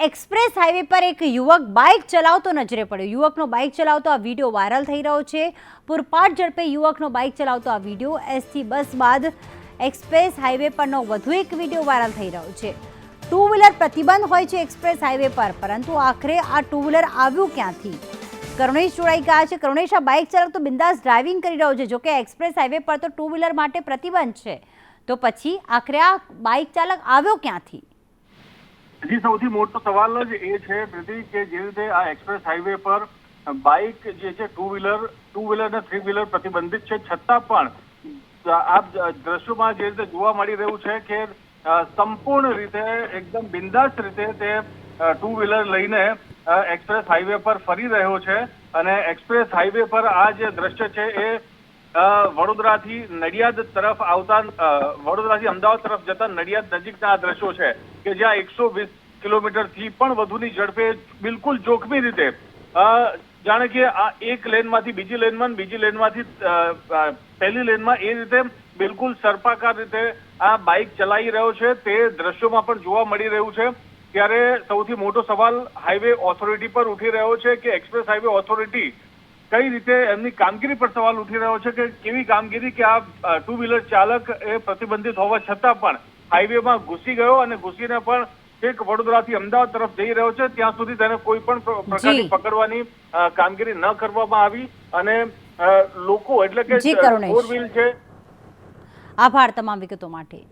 Express highway પર એક યુવક બાઇક ચલાવતો નજરે પડ્યો. યુવકનો બાઇક ચલાવતો આ વીડિયો વાયરલ થઈ રહ્યો છે. પૂરપાટ ઝડપે યુવકનો બાઇક ચલાવતો આ વીડિયો. એસથી બસ બાદ એક્સપ્રેસ હાઈવે પરનો વધુ એક વીડિયો વાયરલ થઈ રહ્યો છે. ટુ વ્હીલર પ્રતિબંધ હોય છે એક્સપ્રેસ હાઈવે પર, પરંતુ આખરે આ ટુ વ્હીલર આવ્યું ક્યાંથી? કરુણેશ જોડાઈ ગયા છે. કરુણેશ, આ બાઇક ચાલક બિંદાસ ડ્રાઇવિંગ કરી રહ્યો છે. જોકે એક્સપ્રેસ હાઈવે પર તો ટુ વ્હીલર માટે પ્રતિબંધ છે. તો પછી આખરે આ બાઇક ચાલક આવ્યો ક્યાંથી? હજી સૌથી મોટો સવાલ જ એ છે પ્રતિક કે જે રીતે આ એક્સપ્રેસ હાઈવે પર બાઇક જે છે ટુ વ્હીલર ટુ વ્હીલર અને થ્રી વ્હીલર પ્રતિબંધિત છે, છતાં પણ આ દ્રશ્યોમાં જે રીતે જોવા મળી રહ્યું છે કે સંપૂર્ણ રીતે, એકદમ બિંદાસ્ત રીતે તે ટુ વ્હીલર લઈને એક્સપ્રેસ હાઈવે પર ફરી રહ્યો છે. અને એક્સપ્રેસ હાઈવે પર આ જે દ્રશ્ય છે એ વડોદરાથી નડિયાદ તરફ આવતા વડોદરાથી અમદાવાદ તરફ જતા નડિયાદ નજીકના આ દ્રશ્યો છે કે જ્યાં એકસો વીસ કિલોમીટરથી પણ વધુની ઝડપે બિલકુલ જોખમી રીતે જાણે કે આ એક લેનમાંથી બીજી લેનમાં બીજી લેનમાંથી પહેલી લેનમાં એ રીતે બિલકુલ સર્પાકાર રીતે આ બાઇક ચલાવી રહ્યો છે. તે દ્રશ્યોમાં પણ જોવા મળી રહ્યું છે. ત્યારે સૌથી મોટો સવાલ હાઈવે ઓથોરિટી પર ઉઠી રહ્યો છે કે એક્સપ્રેસ હાઈવે ઓથોરિટી કઈ રીતે એમની કામગીરી પર સવાલ ઉઠી રહ્યો છે કે કેવી કામગીરી કે આ ટુ વ્હીલર ચાલક એ પ્રતિબંધિત હોવા છતાં પણ હાઈવેમાં ઘૂસી ગયો અને ઘૂસીને પણ છેક વડોદરાથી અમદાવાદ તરફ જઈ રહ્યો છે. ત્યાં સુધી તેને કોઈ પણ પ્ર- પ્રકારની પકડવાની કામગીરી ન કરવામાં આવી અને લોકો એટલે કે ફોર વ્હીલ છે. આભાર તમામ વિગતો માટે.